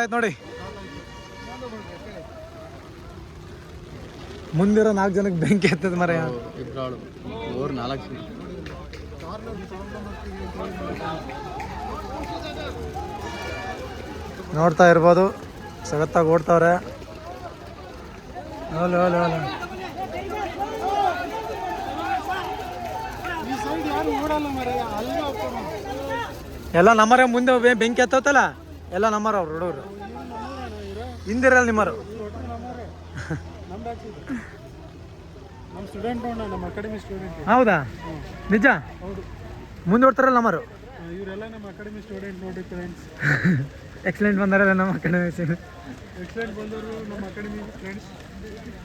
ಆಯ್ತು ನೋಡಿ. ಮುಂದಿರೋ ನಾಲ್ಕು ಜನಕ್ಕೆ ಬೆಂಕಿ ಎತ್ತದ ಮರ ಇಬ್ರಾಳು ಮೂರು ನಾಲ್ಕು ಜನ. ನೋಡ್ತಾ ಇರ್ಬೋದು ಸಗತ್ತಾಗಿ ಓಡ್ತಾವ್ರೆ. ಓಲೆ ಓಲೆ ಓಲೆ ಎಲ್ಲ ನಮ್ಮರೇ ಮುಂದೆ ಬೆಂಕಿ ಹತ್ತತ್ತಲ್ಲ ಎಲ್ಲ ನಮ್ಮರು ಅವ್ರು ಹುಡುಗರು ಹಿಂದಿರಲ್ಲ ನಿಮ್ಮರು ಅಕಾಡೆಮಿ ಹೌದಾ? ನಿಜ? ಹೌದು. ಮುಂದೆ ಓಡ್ತಾರಲ್ಲ ನಮ್ಮರು ಇವರೆಲ್ಲ ನಮ್ಮ ಅಕಾಡೆಮಿ ಸ್ಟೂಡೆಂಟ್ ನೋಡಿ ಫ್ರೆಂಡ್ಸ್ ಎಕ್ಸಲೆಂಟ್ ಬಂದಾರಲ್ಲ ನಮ್ಮ ಕಡೆ ಎಕ್ಸಲೆಂಟ್ ಬಂದವರು ನಮ್ಮ ಅಕಾಡೆಮಿ ಫ್ರೆಂಡ್ಸ್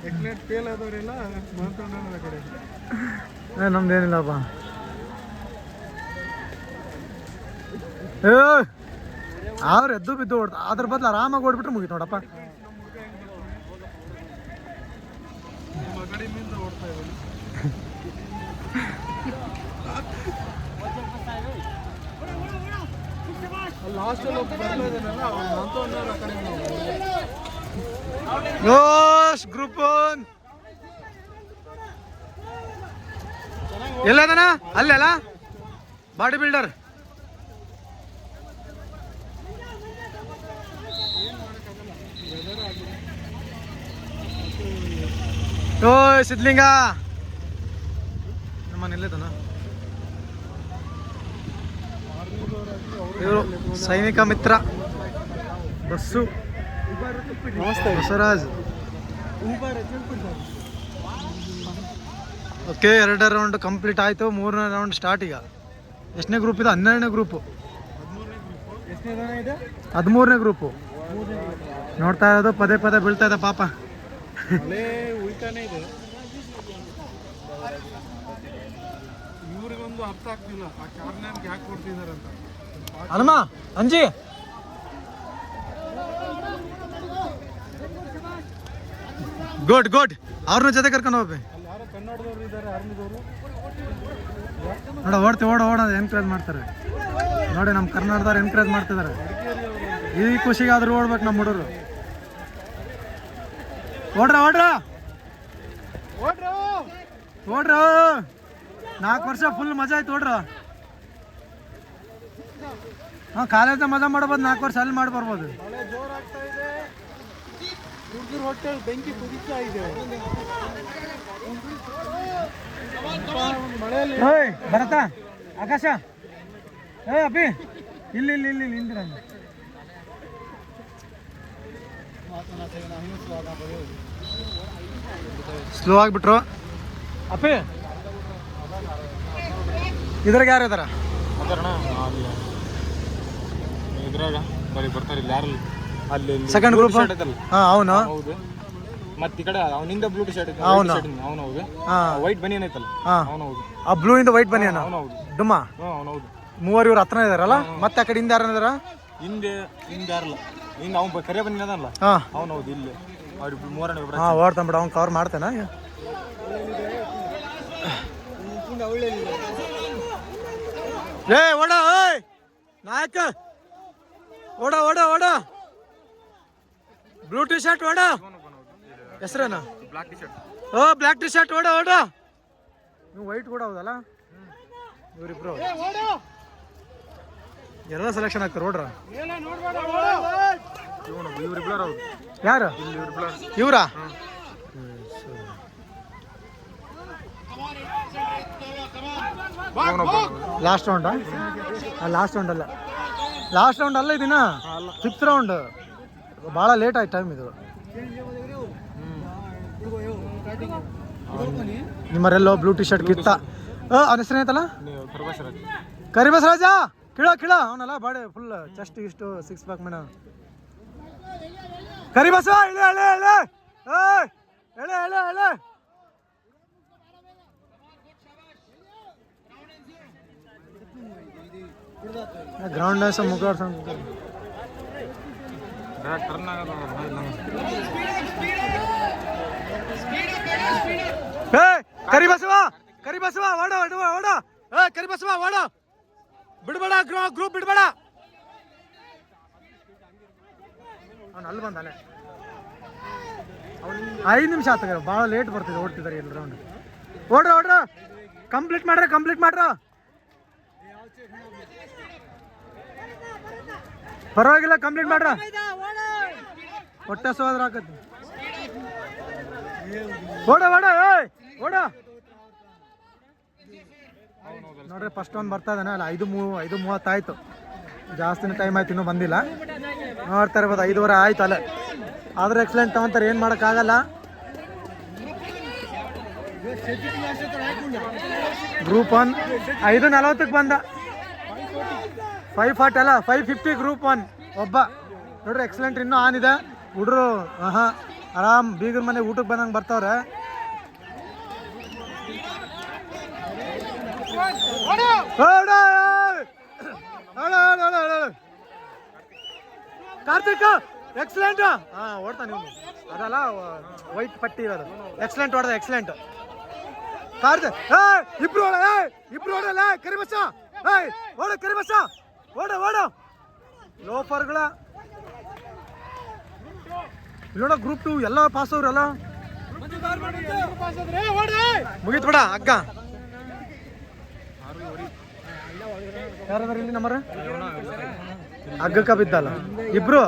ಎಕ್ಸಲೆಂಟ್ ಫೇಲ್ ಆದವರೆಲ್ಲ ಮಾತಾಡೋಣ ಕಡೆ ನಮ್ದೇನಿಲ್ಲಪ್ಪ. ಏ ಅವ್ರು ಎದ್ದು ಬಿದ್ದು ಓಡ್ತಾ ಅದ್ರ ಬದಲು ಆರಾಮಾಗಿ ಓಡ್ಬಿಟ್ರೆ ಮುಗೀತು ನೋಡಪ್ಪ. ಗ್ರೂಪ್ ಒನ್ ಎಲ್ಲದನ ಅಲ್ಲೆಲ್ಲ? Body builder. ಓ ಸಿದ್ಲಿಂಗ ನಮ್ಮ ನಿಲ್ಲದನ ಇವರು ಸೈನಿಕ ಮಿತ್ರ. ಬಸ್ಸು. ಬಸವರಾಜ್. ಓಕೆ, ಎರಡನೇ ರೌಂಡ್ ಕಂಪ್ಲೀಟ್ ಆಯಿತು. ಮೂರನೇ ರೌಂಡ್ ಸ್ಟಾರ್ಟ್ ಈಗ. ಎಷ್ಟನೇ ಗ್ರೂಪ್ ಇದೆ? ಹನ್ನೆರಡನೇ ಗ್ರೂಪು ಹದಿಮೂರನೇ ಗ್ರೂಪು ನೋಡ್ತಾ ಇರೋದು, ಪದೇ ಪದೇ ಬೀಳ್ತಾ ಇದೆ ಪಾಪ. ಅಲ್ಲೇ ಉಳಿತಾನೆ ಇದೆ. ಇವ್ರಿಗೊಂದು ಅರ್ಥ ಆಗ್ತಿಲ್ಲ. ಆ ಕಾರ್ನರ್ಗೆ ಯಾಕೆ ಕೊಡ್ತಿದಾರೆ ಅಂತ. ಹನುಮ ಅಂಜಿ. Good good. ಅವ್ರನ್ನ ಜೊತೆ ಕರ್ಕೊಂಡು ಹೋಗ್ಬೇಕು. ಅಲ್ಲಿ ಯಾರೋ ಕನ್ನಡದವ್ರು ಇದ್ದಾರೆ ಆರ್ಮಿದವರು. ನೋಡ ಓಡ್ತಿ ಓಡ ಓಡ ಎನ್ಕರೇಜ್ ಮಾಡ್ತಾರೆ. ನೋಡಿ ನಮ್ಮ ಕರ್ನಾಟಕದವ್ರು ಎನ್ಕರೇಜ್ ಮಾಡ್ತಿದ್ದಾರೆ. ಈ ಖುಷಿಗಾದ್ರೂ ಓಡ್ಬೇಕು ನಮ್ಮ ಹುಡುಗರು. ಓಡ್ರ ಓಡ್ರ. ಓಡ್ರ. ನಾಲ್ಕು ವರ್ಷ ಫುಲ್ ಮಜಾ ಆಯ್ತು ಓಡ್ರ. ಹಾಂ ಕಾಲೇಜ್ ಮಜಾ ಮಾಡ್ಬೋದು ನಾಲ್ಕು ವರ್ಷ ಅಲ್ಲಿ ಮಾಡಿ ಬರ್ಬೋದು. ಹುಡುಗರು ಬೆಂಕಿ ಕುದಿತಾ ಇದೆ. ಓಯ್ ಭರತ ಆಕಾಶ. ಏ ಅಭಿ ಇಲ್ಲಿ ಇಲ್ಲಿ ಇಲ್ಲಿ ಇಲ್ಲಿ ಹಿಂದಿರ ಸ್ಲೋ ಆಗಿಬಿಟ್ರು. ಅಪ್ಪಿ. ಇದ್ರಾಗ ಯಾರು ಇದಾರ? ಇದ್ರಾಗ ಬರೀ ಬರ್ತಾರೆ ಇಲ್ಲಿ ಯಾರು ಅಲ್ಲಿ ಸೆಕೆಂಡ್ ಗ್ರೂಪ್ ಹಾಂ ಅವನು. ಹೌದು. ಮತ್ತೆ ಈ ಕಡೆ ಅವನಿಂದ ಬ್ಲೂ ಟಿ ಶರ್ಟ್ ಅವ್ನು. ಅವನು ಹೌದು. ವೈಟ್ ಬನಿಯನ್ ಐತಲ್ಲ? ಹಾಂ. ಅವನು ಹೌದು. ಆ ಬ್ಲೂ ಇಂದ ವೈಟ್ ಬನಿಯನ್ ಅವನು ಹೌದು. ಡುಮ್ಮ. ಅವನು ಹೌದು. ಮೂವರು ಇವ್ರು ಹತ್ರನೇ ಇದಾರಲ್ಲ? ಮತ್ತೆ ಆ ಕಡೆ ಹಿಂದೆ ಯಾರು ಇದಾರ? ಹಿಂದೆ ಹಿಂದೆ ಯಾರಲ್ಲ? ಹಿಂದೆ ಅವ್ನು ಕರೆ ಬಂದಿನದಲ್ಲ ಹಾಂ. ಅವನು ಹೌದು ಇಲ್ಲಿ. ಹಾಂ ಓಡ್ತಾನೆ ಬಿಡ ಅವ್ನು ಕವರ್ ಮಾಡ್ತೇನೆ? ಏ ಓಡ ಓಯ್ ನಾಯಕ! ಓಡ ಓಡ ಓಡ! ಬ್ಲೂ ಟಿ ಶರ್ಟ್ ಓಡ! ಹೆಸ್ರೇನ? ಓ ಬ್ಲ್ಯಾಕ್ ಟಿ ಶರ್ಟ್ ಓಡ ಓಡ! ನೀವು ವೈಟ್ ಕೂಡ ಹೌದಲ್ಲ? ಇವರಿಬ್ರು. ಎಲ್ಲ ಸೆಲೆಕ್ಷನ್ ಆಗ್ತಾರೆ ಓಡ್ರ? ಯಾರು? ಇವ್ರ? ಲಾಸ್ಟ್ ರೌಂಡ್ ಲಾಸ್ಟ್ ರೌಂಡ್ ಅಲ್ಲ. ಲಾಸ್ಟ್ ರೌಂಡ್ ಅಲ್ಲ ಇದೀನ ಫಿಫ್ತ್ ರೌಂಡ್ ಭಾಳ ಲೇಟ್ ಆಯ್ತು ಟೈಮ್ ಇದು. ನಿಮ್ಮರೆಲ್ಲೋ ಬ್ಲೂ ಟಿ ಶರ್ಟ್ ಕಿತ್ತ. ಅವನ ಹೆಸರು ಏನೈತಲ್ಲ ನೀವು ಕರ್ಬಾಸರಾಜ್ ಕರಿ ಬಸರಾಜ ಕಿಳ ಕಿಳ ಅವನಲ್ಲ ಬಾಡಿ ಫುಲ್ ಚೆಸ್ಟ್ ಇಷ್ಟು ಸಿಕ್ಸ್ ಪ್ಯಾಕ್ ಮೇಡ. ಕರಿ ಬಸ ಇಳೆ ಎಳೆ ಎಳೆ ಏಯ್ ಎಳೆ ಎಳೆ ಎಳೆ ಗ್ರೌಂಡ್ ಡಾನ್ಸ್ ಮುಗಾಡ್ಸ ಟರ್ನ್ ಆಗೋದು ಏ ಕರಿ ಬಸವ ಕರಿ ಬಸವ ಓಡ ಓಡ ಓಡ ಏ ಕರಿ ಬಸವ ಓಡ ಬಿಡ್ಬೇಡ ಗ್ರೂಪ್ ಬಿಡ್ಬೇಡ ಅಲ್ಲಿ ಬಂದಾನೆ. ಐದು ನಿಮಿಷ ಆತ ಭಾಳ ಲೇಟ್ ಬರ್ತಿದೆ, ಓಡ್ತಿದ್ದಾರೆ ಎಲ್ಲ ರೌಂಡ್ ಓಡ್ರ ಓಡ್ರ ಕಂಪ್ಲೀಟ್ ಮಾಡ್ರ ಕಂಪ್ಲೀಟ್ ಮಾಡ್ರ. ಪರವಾಗಿಲ್ಲ ಕಂಪ್ಲೀಟ್ ಮಾಡ್ರ. ಹೊಟ್ಟೆ ಸೋದ್ರ ಓಡ ಓಡ, ಏಯ್, ಓಡ. ನೋಡ್ರಿ ಫಸ್ಟ್ ಒಂದು ಬರ್ತಾ ಇದ್ದಾನೆ, ಅಲ್ಲ ಐದು ಮೂ, ಐದು ಮೂವತ್ತಾಯ್ತು. ಜಾಸ್ತಿನೇ ಟೈಮ್ ಆಯ್ತು, ಇನ್ನೂ ಬಂದಿಲ್ಲ. ನೋಡ್ತಾ ಇರ್ಬೋದು, ಐದುವರೆ ಆಯ್ತು ಅಲ್ಲ. ಆದ್ರೆ ಎಕ್ಸಲೆಂಟ್ ತಗೊಂತಾರೆ, ಏನು ಮಾಡೋಕ್ಕಾಗಲ್ಲ. ಗ್ರೂಪ್ ಒನ್ ಐದು ನಲವತ್ತಕ್ಕೆ ಬಂದ. ಫೈವ್ ಫಾರ್ಟಿ ಅಲ್ಲ ಫೈವ್ ಫಿಫ್ಟಿ ಗ್ರೂಪ್ ಒನ್ ಒಬ್ಬ, ನೋಡ್ರಿ ಎಕ್ಸಲೆಂಟ್ ಇನ್ನೂ ಆನ್ ಇದೆ. ಹುಡ್ರು, ಆಹಾ, ಆರಾಮ್, ಬೀಗರ ಮನೆ ಊಟಕ್ಕೆ ಬಂದಂಗೆ ಬರ್ತಾವ್ರೆ. ಹೌದಾ ಓಡ, ಓಡ, ಓಡ, ಓಡ. ಕಾರ್ತಿಕ್ ಎಕ್ಸಲೆಂಟ್ ಹಾ, ಓಡ್ತಾನೆ ಇವನು. ಅದಲ್ಲ ವೈಟ್ ಪಟ್ಟಿ ಇರೋದು. ಎಕ್ಸಲೆಂಟ್ ಹೊಡೆದ ಎಕ್ಸಲೆಂಟ್ ಕಾರ್ತಿಕ್ ಏ ಇಬ್ರು ಓಡ ಏ ಇಬ್ರು ಓಡಲ್ಲ ಕರಿಬಸ. ಏಯ್, ಓಡ, ಕರಿಬಸ. ಓಡ ಓಡ. ಲೋಫರ್ಗಳ. ನೋಡ ಗ್ರೂಪ್ ಟು ಎಲ್ಲ ಪಾಸ್ ಅವ್ರಲ್ಲ. ಮುಗೀತು ಬಿಡ, ಹಗ್ಗ. ಯಾರಾದ್ರೂ ಇಲ್ಲಿ ನಂಬರ್ ಹಗ್ಗಕ್ಕ ಬಿದ್ದಲ್ಲ? ಇಬ್ರು?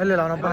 ಅಲ್ಲಿಲ್ಲ ಅವನೊಬ್ಬ